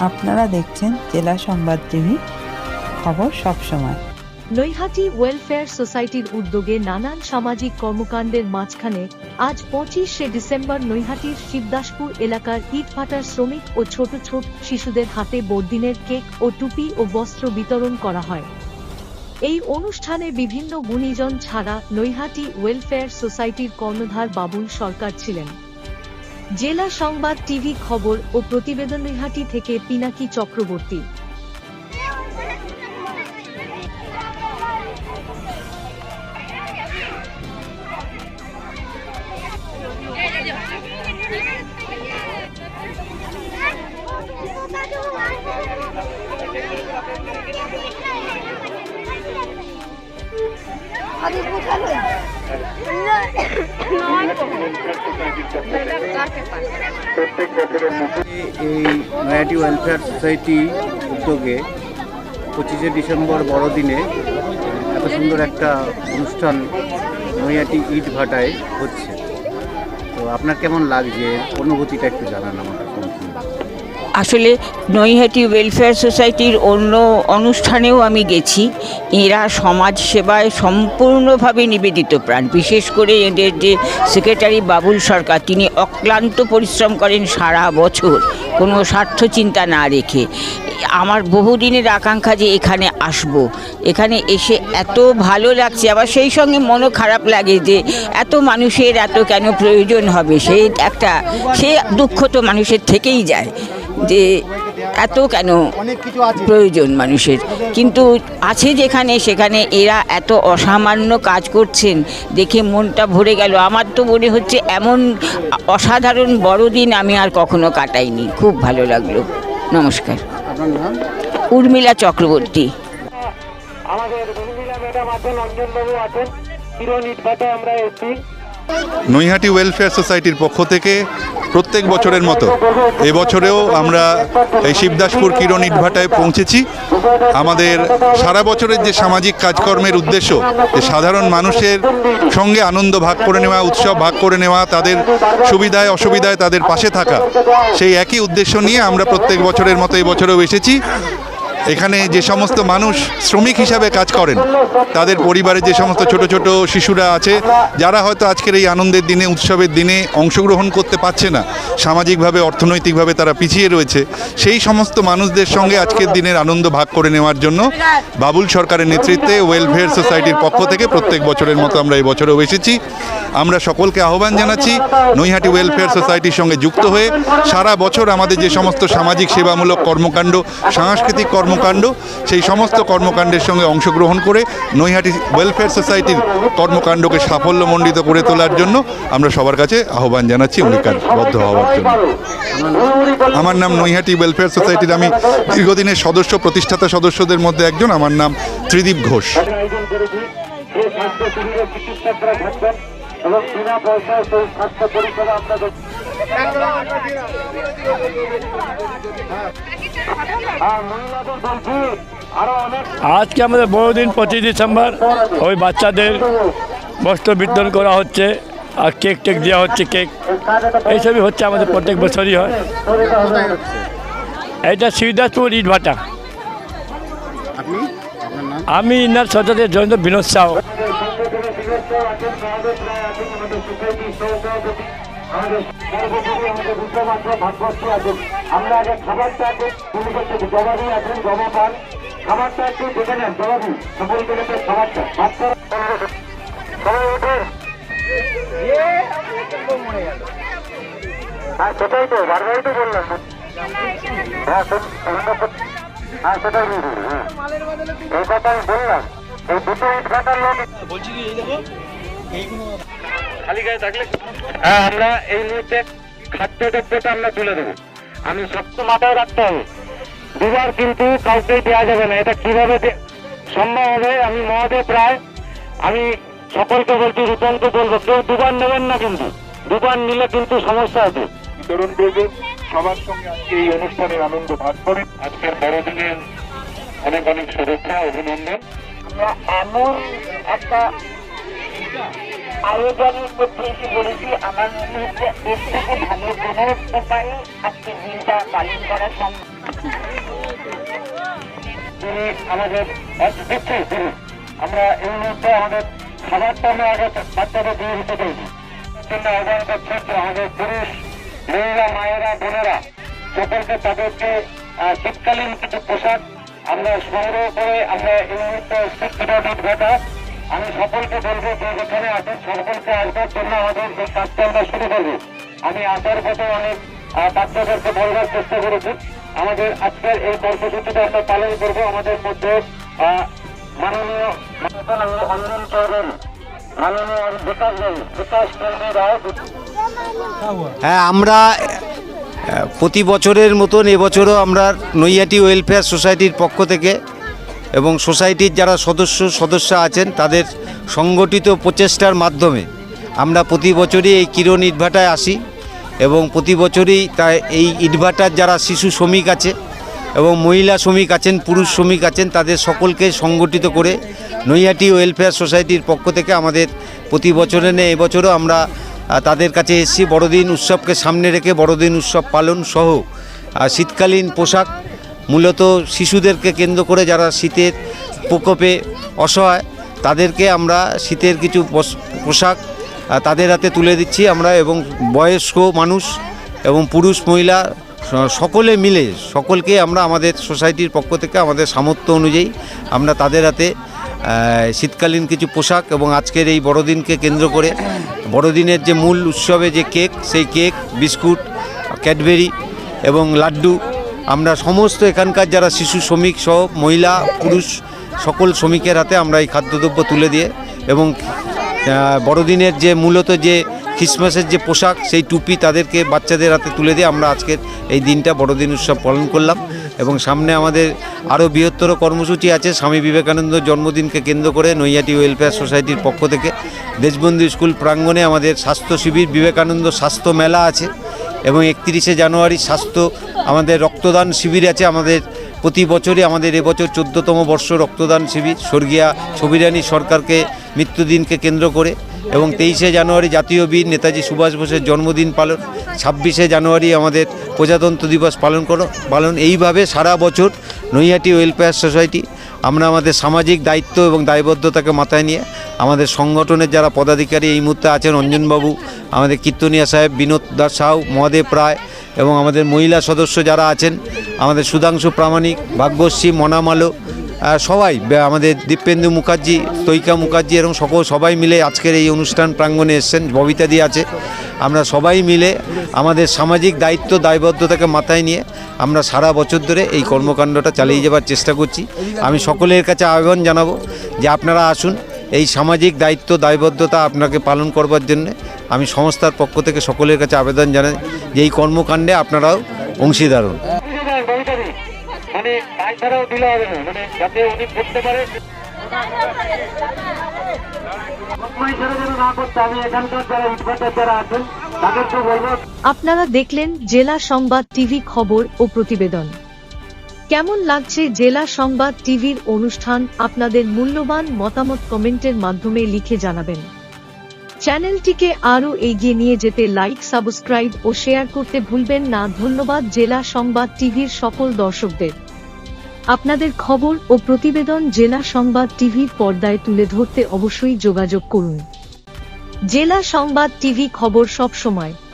আপনারা দেখছেন জেলা সংবাদ টিভি খবর সবসময় নৈহাটি ওয়েলফেয়ার সোসাইটির উদ্যোগে নানান সামাজিক কর্মকাণ্ডের মাঝখানে আজ পঁচিশে ডিসেম্বর নৈহাটির শিবদাসপুর এলাকার ইটভাটার শ্রমিক ও ছোট ছোট শিশুদের হাতে বড়দিনের কেক ও টুপি ও বস্ত্র বিতরণ করা হয়। এই অনুষ্ঠানে বিভিন্ন গুণীজন ছাড়া নৈহাটি ওয়েলফেয়ার সোসাইটির কর্ণধার বাবুল সরকার ছিলেন। জেলা সংবাদ টিভি খবর ও প্রতিবেদন নৈহাটি থেকে পিনাকি চক্রবর্তী। বোঝালো এই নয়াটি ওয়েলফেয়ার সোসাইটি উদ্যোগে পঁচিশে ডিসেম্বর বড়দিনে এত সুন্দর একটা অনুষ্ঠান নৈয়াটি ইট ভাটায় হচ্ছে তো আপনার কেমন লাগছে অনুভূতিটা একটু জানান আমাকে। আসলে নৈহাটি ওয়েলফেয়ার সোসাইটির অন্য অনুষ্ঠানেও আমি গেছি। এরা সমাজ সেবায় সম্পূর্ণভাবে নিবেদিত প্রাণ। বিশেষ করে এদের যে সেক্রেটারি বাবুল সরকার, তিনি অক্লান্ত পরিশ্রম করেন সারা বছর। কোনো স্বার্থ চিন্তা না রেখে। আমার বহুদিনের আকাঙ্ক্ষা যে এখানে আসব। এখানে এসে এত ভালো লাগছে। আবার সেই সঙ্গে মনও খারাপ লাগে যে এত মানুষের এত কেন প্রয়োজন হবে? সেই একটা, সে দুঃখ তো মানুষের থেকেই যায়। যে এত কেন প্রয়োজন মানুষের। কিন্তু আছে যেখানে সেখানে এরা এত অসামান্য কাজ করছেন দেখে মনটা ভরে গেল। আমার তো মনে হচ্ছে এমন অসাধারণ বড়দিন আমি আর কখনো কাটাইনি। খুব ভালো লাগল। নমস্কার। উর্মিলা চক্রবর্তী। আমাদের উর্মিলা ম্যাডাম আছেন অঞ্জনবাবু আছেন। আমরা এসেছি। নৈহাটি ওয়েলফেয়ার সোসাইটির পক্ষ থেকে প্রত্যেক বছরের মতো এবছরেও আমরা এই শিবদাসপুর কিরণ ইটভাটায় পৌঁছেছি। আমাদের সারা বছরের যে সামাজিক কাজকর্মের উদ্দেশ্য, যে সাধারণ মানুষের সঙ্গে আনন্দ ভাগ করে নেওয়া, উৎসব ভাগ করে নেওয়া, তাদের সুবিধায় অসুবিধায় তাদের পাশে থাকা, সেই একই উদ্দেশ্য নিয়ে আমরা প্রত্যেক বছরের মতো এই বছরেও এসেছি। এখানে যে সমস্ত মানুষ শ্রমিক হিসাবে কাজ করেন, তাদের পরিবারে যে সমস্ত ছোট ছোট শিশুরা আছে, যারা হয়তো আজকের এই আনন্দের দিনে, উৎসবের দিনে অংশগ্রহণ করতে পারছে না, সামাজিকভাবে, অর্থনৈতিকভাবে তারা পিছিয়ে রয়েছে, সেই সমস্ত মানুষদের সঙ্গে আজকের দিনের আনন্দ ভাগ করে নেওয়ার জন্য বাবুল সরকারের নেতৃত্বে ওয়েলফেয়ার সোসাইটির পক্ষ থেকে প্রত্যেক বছরের মতো আমরা এই বছরেও এসেছি। আমরা সকলকে আহ্বান জানাচ্ছি নৈহাটি ওয়েলফেয়ার সোসাইটির সঙ্গে যুক্ত হয়ে সারা বছর আমাদের যে সমস্ত সামাজিক সেবামূলক কর্মকাণ্ড, সাংস্কৃতিক কর্মকাণ্ড, সেই সমস্ত কর্মকাণ্ডের সঙ্গে অংশগ্রহণ করে নৈহাটি ওয়েলফেয়ার সোসাইটির কর্মকাণ্ডকে সাফল্যমণ্ডিত করে তোলার জন্য আমরা সবার কাছে আহ্বান জানাচ্ছি অঙ্গীকারবদ্ধ হওয়ার জন্য। আমার নাম নৈহাটি ওয়েলফেয়ার সোসাইটির আমি দীর্ঘদিনের সদস্য, প্রতিষ্ঠাতা সদস্যদের মধ্যে একজন। আমার নাম ত্রিদীপ ঘোষ। এবং বিনা পয়সায় সেই স্বাস্থ্য পরিষেবা আমরা হ্যাঁ আজকে আমাদের বড়দিন পঁচিশ ডিসেম্বর। ওই বাচ্চাদের বস্ত্র বিতরণ করা হচ্ছে আর কেক টেক দেওয়া হচ্ছে কেক। এইসবই হচ্ছে আমাদের প্রত্যেক বছরই হয়। এটা শিবদাসপুর ইট ভাটা। আপনি? আপনার নাম? আমি ইনার সদস্যের জন্য বিনোদ সাহ। আমাদের আমাদের রূপমাত্র আছেন আমরা আগে খাবারটা আগে শুরু করতে জবাবি পান খাবারটা একটু দেখে নেন হ্যাঁ সেটাই তো বারবারই তো বললাম। হ্যাঁ সেটাই এই কথা আমি বললাম এই দুটো ইট কাটার লোক খালি গায়ে থাকলে হ্যাঁ আমরা এই মুহূর্তে খাদ্য দ্রব্যটা আমরা তুলে দেবো। আমি শক্ত মাথায় রাখতে হবে। দুবার কিন্তু কাউকে দেওয়া যাবে না। এটা কীভাবে সম্ভব হবে? আমি মহাদেব রায় আমি সকলকে বলছি রূপমকে বলব কেউ দুবার নেবেন না কিন্তু। দুবার নিলে কিন্তু সমস্যা আছে। বিতরণ করব। সবার সঙ্গে আজকে এই অনুষ্ঠানের আনন্দ ভাগ করে। আজকের বড়দিনের অনেক অনেক শুভেচ্ছা অভিনন্দন। আমরা এমন একটা আয়োজনের মধ্যে এসে বলেছি, আমার মনে হচ্ছে এর থেকে ভালো কোনো উপায়ে আজকে দিনটা পালন করা সম্ভব। তিনি আমাদের দিচ্ছে তিনি আমরা এই মুহূর্তে আমাদের খাবারটা আমরা আগে বাচ্চাদের দিয়ে দিতে চাইছি। জন্য আহ্বান করছি যে আমাদের পুরুষ মহিলা, মায়েরা, বোনেরা, সকলকে তাদেরকে শীতকালীন কিছু পোশাক আমরা সংগ্রহ করে আমরা এই মুহূর্তে শিক্ষিত ঘটা আমি সকলকে বলব, যে যেখানে আছেন, সকলকে আসবার জন্য আমাদের এই কাজটা আমরা শুরু করব। আমি আসার পথে অনেক বাচ্চাদেরকে বলবার চেষ্টা করেছি। আমাদের আজকের এই কর্মসূচিটা আমরা পালন করব। আমাদের মধ্যে হ্যাঁ আমরা প্রতি বছরের মতন এবছরও আমরা নৈয়াটি ওয়েলফেয়ার সোসাইটির পক্ষ থেকে এবং সোসাইটির যারা সদস্য সদস্য আছেন, তাদের সংগঠিত প্রচেষ্টার মাধ্যমে আমরা প্রতি বছরই এই কিরণ ইটভাটায় আসি এবং প্রতি বছরই তা এই ইটভাটার যারা শিশু শ্রমিক আছে এবং মহিলা শ্রমিক আছেন, পুরুষ শ্রমিক আছেন, তাদের সকলকে সংগঠিত করে নৈহাটি ওয়েলফেয়ার সোসাইটির পক্ষ থেকে আমাদের প্রতি বছরে নেই এবছরও আমরা তাদের কাছে এসেছি। বড়দিন উৎসবকে সামনে রেখে বড়দিন উৎসব পালন সহ শীতকালীন পোশাক মূলত শিশুদেরকে কেন্দ্র করে যারা শীতের প্রকোপে অসহায়, তাদেরকে আমরা শীতের কিছু পোশ- পোশাক তাদের হাতে তুলে দিচ্ছি আমরা এবং বয়স্ক মানুষ এবং পুরুষ মহিলা সকলে মিলে, সকলকে আমরা আমাদের সোসাইটির পক্ষ থেকে আমাদের সামর্থ্য অনুযায়ী আমরা তাদের হাতে শীতকালীন কিছু পোশাক এবং আজকের এই বড়দিনকে কেন্দ্র করে, বড়দিনের যে মূল উৎসবে যে কেক, সেই কেক, বিস্কুট, ক্যাডবেরি এবং লাড্ডু আমরা সমস্ত এখানকার যারা শিশু শ্রমিক সহ মহিলা, পুরুষ, সকল শ্রমিকের হাতে আমরা এই খাদ্যদ্রব্য তুলে দিয়ে এবং বড়দিনের যে মূলত যে খ্রিসমাসের যে পোশাক, সেই টুপি তাদেরকে বাচ্চাদের হাতে তুলে দিয়ে আমরা আজকের এই দিনটা বড়দিন উৎসব পালন করলাম এবং সামনে আমাদের আরও বৃহত্তর কর্মসূচি আছে। স্বামী বিবেকানন্দ জন্মদিনকে কেন্দ্র করে নৈয়াটি ওয়েলফেয়ার সোসাইটির পক্ষ থেকে। দেশবন্ধু স্কুল প্রাঙ্গণে আমাদের স্বাস্থ্য শিবির, বিবেকানন্দ স্বাস্থ্য মেলা আছে। এবং একত্রিশে জানুয়ারি স্বাস্থ্য, আমাদের রক্তদান শিবির আছে, আমাদের প্রতি বছরই আমাদের এবছর চোদ্দতম বর্ষ রক্তদান শিবির, স্বর্গীয়া ছবিরানী সরকারকে মৃত্যুদিনকে কেন্দ্র করে এবং তেইশে জানুয়ারি জাতীয় বীর নেতাজি সুভাষ বোসের জন্মদিন পালন, ছাব্বিশে জানুয়ারি আমাদের প্রজাতন্ত্র দিবস পালন করো, পালন, এইভাবে সারা বছর নৈহাটি ওয়েলফেয়ার সোসাইটি আমরা আমাদের সামাজিক দায়িত্ব এবং দায়বদ্ধতাকে মাথায় নিয়ে আমাদের সংগঠনের যারা পদাধিকারী এই মুহূর্তে আছেন অঞ্জনবাবু, আমাদের কীর্তনিয়া সাহেব, বিনোদ দাস সাউ মহাদেব রায় এবং আমাদের মহিলা সদস্য যারা আছেন, আমাদের সুধাংশু প্রামাণিক, ভাগ্যশ্রী মনামালো সবাই আমাদের দীপেন্দু মুখার্জি, তৈকা মুখার্জি এবং সকল সবাই মিলে আজকের এই অনুষ্ঠান প্রাঙ্গণে এসছেন। ববিতাদি আছে। আমরা সবাই মিলে আমাদের সামাজিক দায়িত্ব, দায়বদ্ধতাকে মাথায় নিয়ে আমরা সারা বছর ধরে এই কর্মকাণ্ডটা চালিয়ে যাবার চেষ্টা করছি। আমি সকলের কাছে আহ্বান জানাব যে আপনারা আসুন, এই সামাজিক দায়িত্ব, দায়বদ্ধতা আপনাকে পালন করবার জন্য আমি সংস্থার পক্ষ থেকে সকলের কাছে আবেদন জানাই যে এই কর্মকাণ্ডে আপনারাও অংশীদার হন। মানে কাজ ছাড়াও দিলে হবে না। মানে যাতে উনি করতে পারে। আপনারা দেখলেন জেলা সংবাদ টিভি খবর ও প্রতিবেদন। কেমন লাগছে জেলা সংবাদ টিভির অনুষ্ঠান? আপনাদের মূল্যবান মতামত কমেন্টের মাধ্যমে লিখে জানাবেন। চ্যানেলটিকে আরও এগিয়ে নিয়ে যেতে লাইক, সাবস্ক্রাইব ও শেয়ার করতে ভুলবেন না। ধন্যবাদ জেলা সংবাদ টিভির সকল দর্শকদের। আপনাদের খবর ও প্রতিবেদন জেলা সংবাদ টিভির পর্দায় তুলে ধরতে অবশ্যই যোগাযোগ করুন। জেলা সংবাদ টিভি খবর সব সময়।